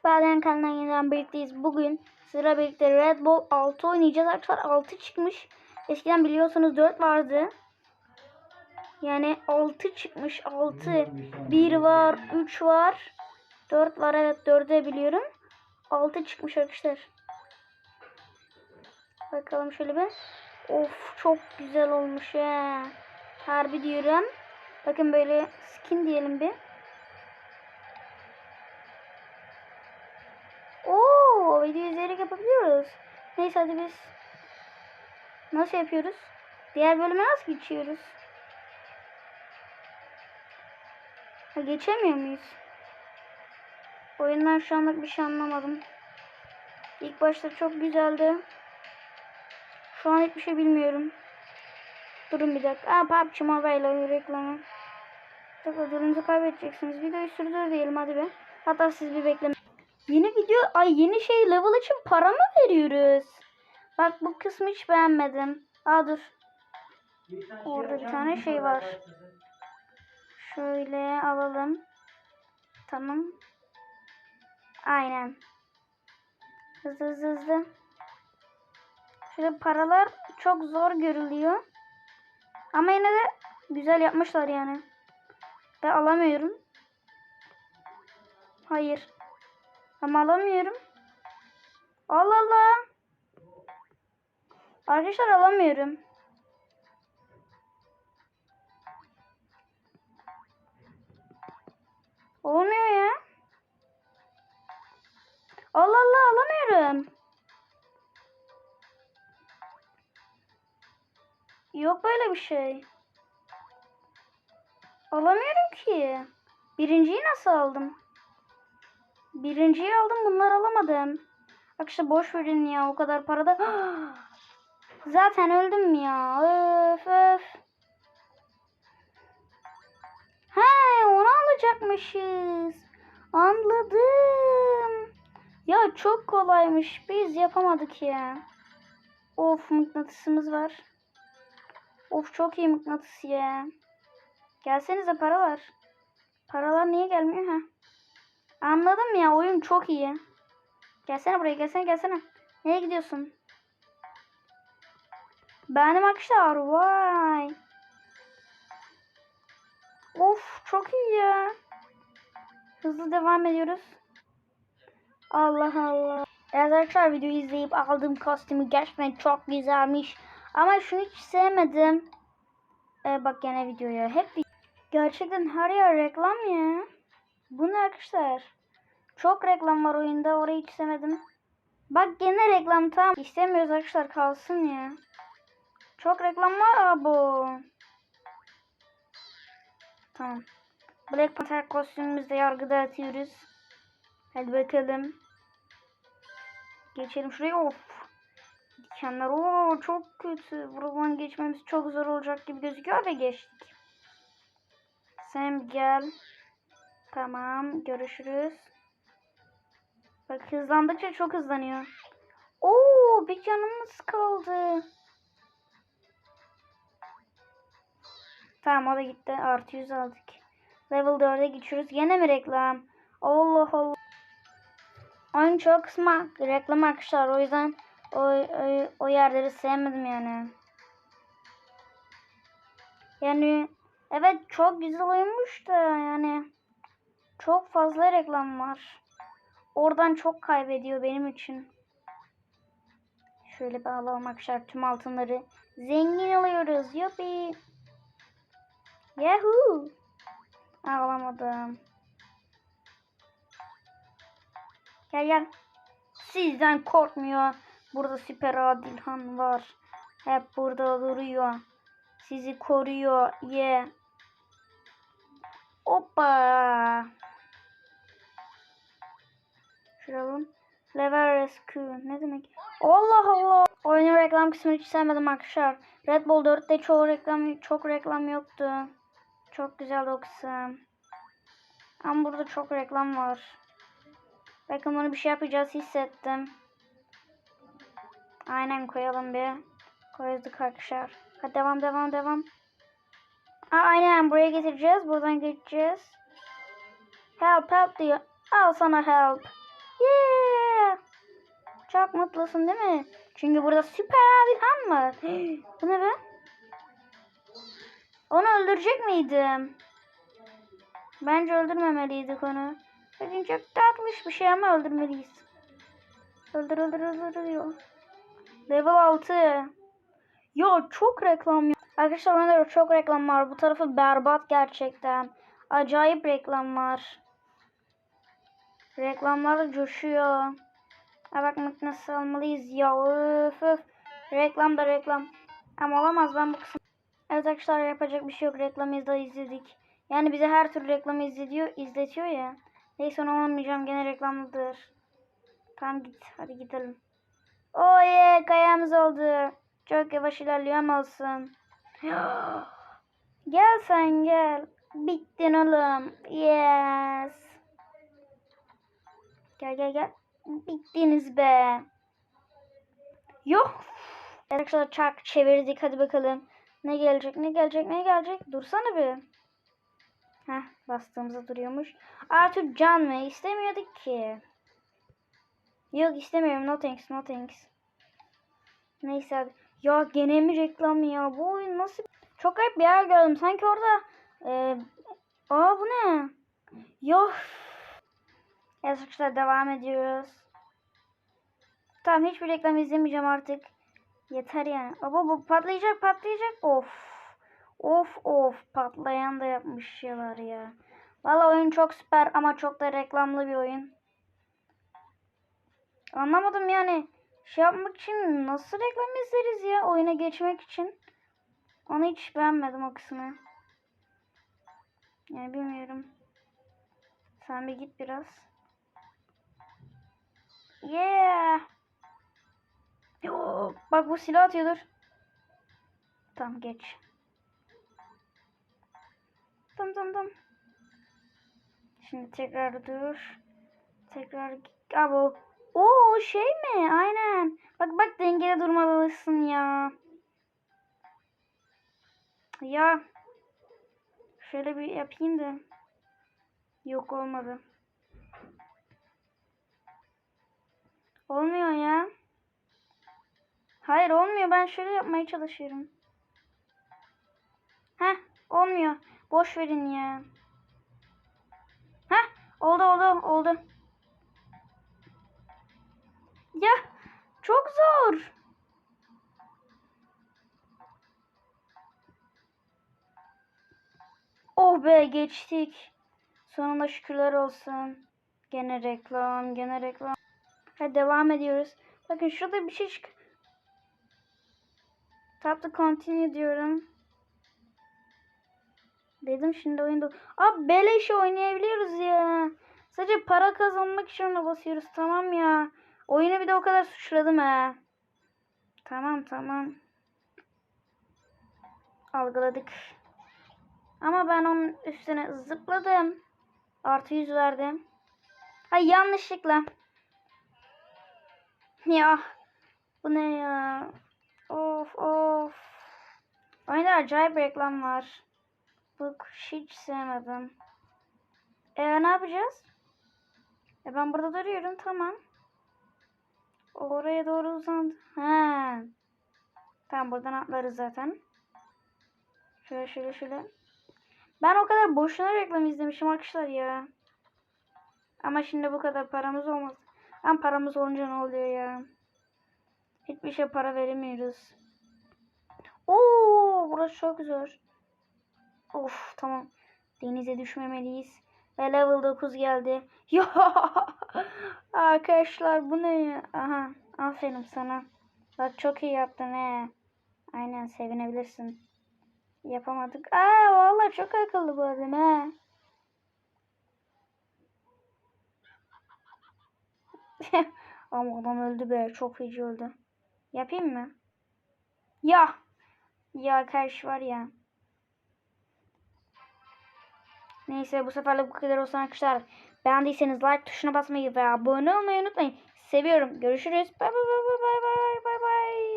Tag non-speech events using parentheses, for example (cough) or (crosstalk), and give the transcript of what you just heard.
Süperden kanalına yeniden birlikteyiz. Bugün sıra birlikte Red Bull 6 oynayacağız. Arkadaşlar 6 çıkmış. Eskiden biliyorsanız 4 vardı. Yani 6 çıkmış. 6. 1 var, 3 var. 4 var evet 4'ü biliyorum. 6 çıkmış arkadaşlar. Bakalım şöyle bir. Of çok güzel olmuş ya. Harbi diyorum. Bakın böyle skin diyelim bir. Neyse hadi biz nasıl yapıyoruz? Diğer bölüme nasıl geçiyoruz? Ha, geçemiyor muyuz? Oyundan şu anlık bir şey anlamadım. İlk başta çok güzeldi. Şu an hiçbir şey bilmiyorum. Durun bir dakika. Aa PUBG Mobile reklamı. Çok ödülünüzü kaybedeceksiniz. Videoyu sürdür diyelim hadi be. Hatta siz bir bekleyin. Yeni video, ay yeni şey level için para mı veriyoruz? Bak bu kısmı hiç beğenmedim. Aa dur. Orada bir tane şey var. Şöyle alalım. Tamam. Aynen. Hızlı hızlı hızlı. Şöyle paralar çok zor görülüyor. Ama yine de güzel yapmışlar yani. Ve alamıyorum. Hayır. Ama alamıyorum. Allah Allah. Arkadaşlar alamıyorum. Olmuyor ya. Allah Allah alamıyorum. Yok böyle bir şey. Alamıyorum ki. Birinciyi nasıl aldım? Birinciyi aldım bunları alamadım. Bak işte boş verin ya o kadar parada. (gasps) Zaten öldüm ya. Öf öf. He onu alacakmışız. Anladım. Ya çok kolaymış. Biz yapamadık ya. Of mıknatısımız var. Of çok iyi mıknatıs ya. Gelsenize paralar. Paralar niye gelmiyor ha? Anladım ya oyun çok iyi. Gelsene buraya gelsene gelsene. Nereye gidiyorsun? Benim arkadaşlar vay. Of çok iyi ya. Hızlı devam ediyoruz. Allah Allah. Evet arkadaşlar videoyu izleyip aldığım kostümü gerçekten çok güzelmiş. Ama şunu hiç sevmedim. Ee, bak gene videoya. Hep gerçekten her yer reklam ya. Bu arkadaşlar? Çok reklam var oyunda. Orayı hiç sevmedim. Bak gene reklam tam. İstemiyoruz arkadaşlar kalsın ya. Çok reklam var abo. Tamam. Black Panther kostümümüzde yargıda atıyoruz. Hadi bakalım. Geçelim şuraya. Of. Dikenler. Oo çok kötü. Buradan geçmemiz çok zor olacak gibi gözüküyor ve geçtik. Sen gel. Tamam. Görüşürüz. Bak hızlandıkça çok hızlanıyor. Oo bir canımız kaldı. Tamam o da gitti. Artı 100 aldık. Level 4'e geçiyoruz. Yine mi reklam? Allah Allah. Oyun çok kısma reklam arkadaşlar. O yüzden o, o, o yerleri sevmedim yani. Yani evet çok güzel oyunmuş da yani çok fazla reklam var. Oradan çok kaybediyor benim için. Şöyle bağlamak arkadaşlar tüm altınları zengin alıyoruz. Yuppie. Yahoo. Ağlamadım. Gel gel. Sizden korkmuyor. Burada süper Adilhan var. Hep burada duruyor. Sizi koruyor. Ye. Yeah. Hoppa. Şuralım. Level Rescue. Ne demek? Allah Allah. Oyunun reklam kısmını hiç sevmedim arkadaşlar. Red Bull 4'te çoğu reklam çok reklam yoktu. Çok güzel o kısım. Ama burada çok reklam var. Bakın bunu bir şey yapacağız hissettim. Aynen koyalım bir. Koyduk arkadaşlar. Hadi devam devam devam. Aa, aynen buraya getireceğiz. Buradan geçeceğiz. Help help diyor. Al sana help. Yeah. Çok mutlusun değil mi? Çünkü burada süper Adilhan var. (gasps) Bu ne be? Onu öldürecek miydim? Bence öldürmemeliydik onu. Bugün çok tatlış bir şey ama öldürmeliyiz. Öldür öldür öldür. Level 6. Ya çok reklam ya. Arkadaşlar çok reklam var. Bu tarafı berbat gerçekten. Acayip reklam var. Reklamlar da coşuyor. Ha bak nasıl almalıyız ya. Öf öf. Reklam da reklam. Ama olamaz ben bu kısım. Evet arkadaşlar yapacak bir şey yok. Reklamı da izledik. Yani bize her türlü reklamı izletiyor, izletiyor ya. Neyse onu almayacağım. Gene reklamlıdır. Tamam git. Hadi gidelim. Yeah. Kayamız oldu. Çok yavaş ilerliyor ama olsun. (gasps) gel sen gel. Bittin oğlum. Yes. Gel gel gel. Bittiniz be. Yok. Arkadaşlar çark çevirdik. Hadi bakalım. Ne gelecek ne gelecek ne gelecek. Dursana bir. Heh bastığımızda duruyormuş. Artık can mı? İstemiyorduk ki. Yok istemiyorum. No thanks no thanks. Neyse hadi. Ya gene mi reklam ya? Bu oyun nasıl? Çok garip bir yer gördüm. Sanki orada e, Aa bu ne? Yok. Arkadaşlar devam ediyoruz. Tamam hiçbir reklam izlemeyeceğim artık. Yeter yani. Baba bu patlayacak patlayacak. Of. Of of patlayan da yapmış şeyler ya. Valla oyun çok süper ama çok da reklamlı bir oyun. Anlamadım yani. Şey yapmak için nasıl reklam izleriz ya oyuna geçmek için. Onu hiç beğenmedim o kısmı. Yani bilmiyorum. Sen bir git biraz. Yeah. Yo, bak bu silah atıyordur. Tamam geç. Tamam tamam tamam. Şimdi tekrar dur. Tekrar Abo. Oo şey mi? Aynen. Bak bak dengede durmalısın ya. Ya. Şöyle bir yapayım da. Yok olmadı. Olmuyor ya. Hayır olmuyor. Ben şöyle yapmaya çalışıyorum. Heh olmuyor. Boş verin ya. Heh oldu oldu oldu. Ya çok zor. Oh be geçtik. Sonunda şükürler olsun. Gene reklam, gene reklam. Hadi devam ediyoruz. Bakın şurada bir şey çık. Tap to continue diyorum. Dedim şimdi oyunda. Abi beleş oynayabiliyoruz ya. Sadece para kazanmak için ona basıyoruz tamam ya. Oyunu bir de o kadar suçladım ha. Tamam tamam. Algıladık. Ama ben onun üstüne zıpladım. Artı yüz verdim. Ay yanlışlıkla. Ya. Bu ne ya? Of of. Oyunda acayip reklam var. Bu hiç sevmedim. E ne yapacağız? E ben burada duruyorum tamam. Oraya doğru uzandı. He. Tamam buradan atlarız zaten. Şöyle şöyle şöyle. Ben o kadar boşuna reklam izlemişim arkadaşlar ya. Ama şimdi bu kadar paramız olmaz. Ama paramız olunca ne oluyor ya? Hiçbir şey para veremiyoruz. Oo, burası çok zor. Of tamam. Denize düşmemeliyiz. Ve level 9 geldi. (laughs) Ya arkadaşlar bu ne ya? Aha aferin sana. Bak çok iyi yaptın he. Aynen sevinebilirsin. Yapamadık. Aa vallahi çok akıllı bu adam he. (laughs) Ama adam öldü be. Çok feci öldü. Yapayım mı? Ya. Ya karşı var ya. Neyse bu seferlik bu kadar olsun arkadaşlar. Beğendiyseniz like tuşuna basmayı ve abone olmayı unutmayın. Seviyorum. Görüşürüz. Bye bye bye bye bye bye bye.